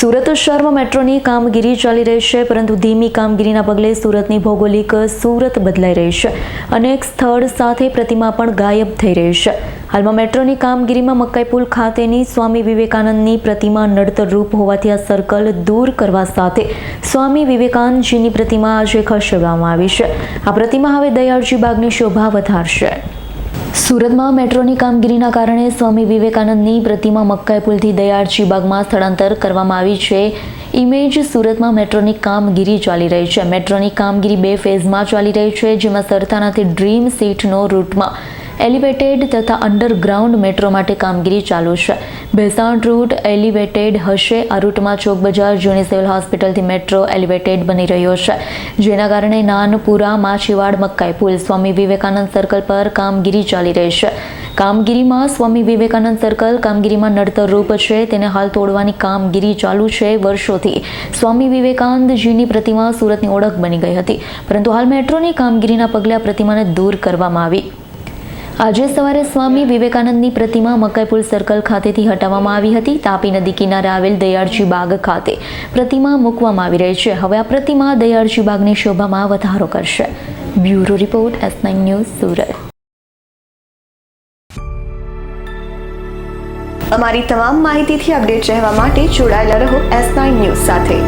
સુરત શહેરમાં મેટ્રોની કામગીરી ચાલી રહી છે, પરંતુ ધીમી કામગીરીના પગલે સુરતની ભૌગોલિક સુરત બદલાઈ રહી છે અનેક સ્થળ સાથે પ્રતિમા પણ ગાયબ થઈ રહી છે. હાલમાં મેટ્રોની કામગીરીમાં મકાઈ પુલ ખાતેની સ્વામી વિવેકાનંદની પ્રતિમા નડતરરૂપ હોવાથી આ સર્કલ દૂર કરવા સાથે સ્વામી વિવેકાનંદજીની પ્રતિમા આજે ખસેડવામાં આવી છે. આ પ્રતિમા હવે દયાળજી બાગની શોભા વધારશે. સુરતમાં મેટ્રોની કામગીરીના કારણે સ્વામી વિવેકાનંદની પ્રતિમા મક્કાઈ પુલથી દયાળજી બાગમાં સ્થળાંતર કરવામાં આવી છે. ઇમેજ સુરતમાં મેટ્રોની કામગીરી ચાલી રહી છે. મેટ્રોની કામગીરી બે ફેઝમાં ચાલી રહી છે, જેમાં સરથાનાથી ડ્રીમ સીટનો રૂટમાં એલિવેટેડ તથા અંડરગ્રાઉન્ડ મેટ્રો માટે કામગીરી ચાલુ છે. ભેસાણ રૂટ એલિવેટેડ હશે. આ રૂટમાં ચોક બજાર જૂની સિવિલ હોસ્પિટલથી મેટ્રો એલિવેટેડ બની રહ્યો છે. જેના કારણે નાનપુરા માછીવાડ મક્કાઈ પુલ સ્વામી વિવેકાનંદ સર્કલ પર કામગીરી ચાલી રહી છે. કામગીરીમાં સ્વામી વિવેકાનંદ સર્કલ કામગીરીમાં નડતર રૂપ છે. તેને હાલ તોડવાની કામગીરી ચાલુ છે વર્ષોથી. સ્વામી વિવેકાનંદજીની પ્રતિમા સુરતની ઓળખ બની ગઈ હતી. પરંતુ હાલ મેટ્રોની કામગીરીના પગલે આ પ્રતિમાને દૂર કરવામાં આવી. આજે સવારે સ્વામી વિવેકાનંદની પ્રતિમા મકાઈપુલ સર્કલ ખાતેથી હટાવવામાં આવી હતી. તાપી નદી કિનારે આવેલ દયાળજી બાગ ખાતે પ્રતિમા મૂકવામાં આવી રહી છે. હવે આ પ્રતિમા દયાળજી બાગની શોભામાં વધારો કરશે. Bureau report, S nine news, Surat. અમારી તમામ માહિતીથી અપડેટ રહેવા માટે જોડાયેલા રહો એસ નાઇન ન્યૂઝ સાથે.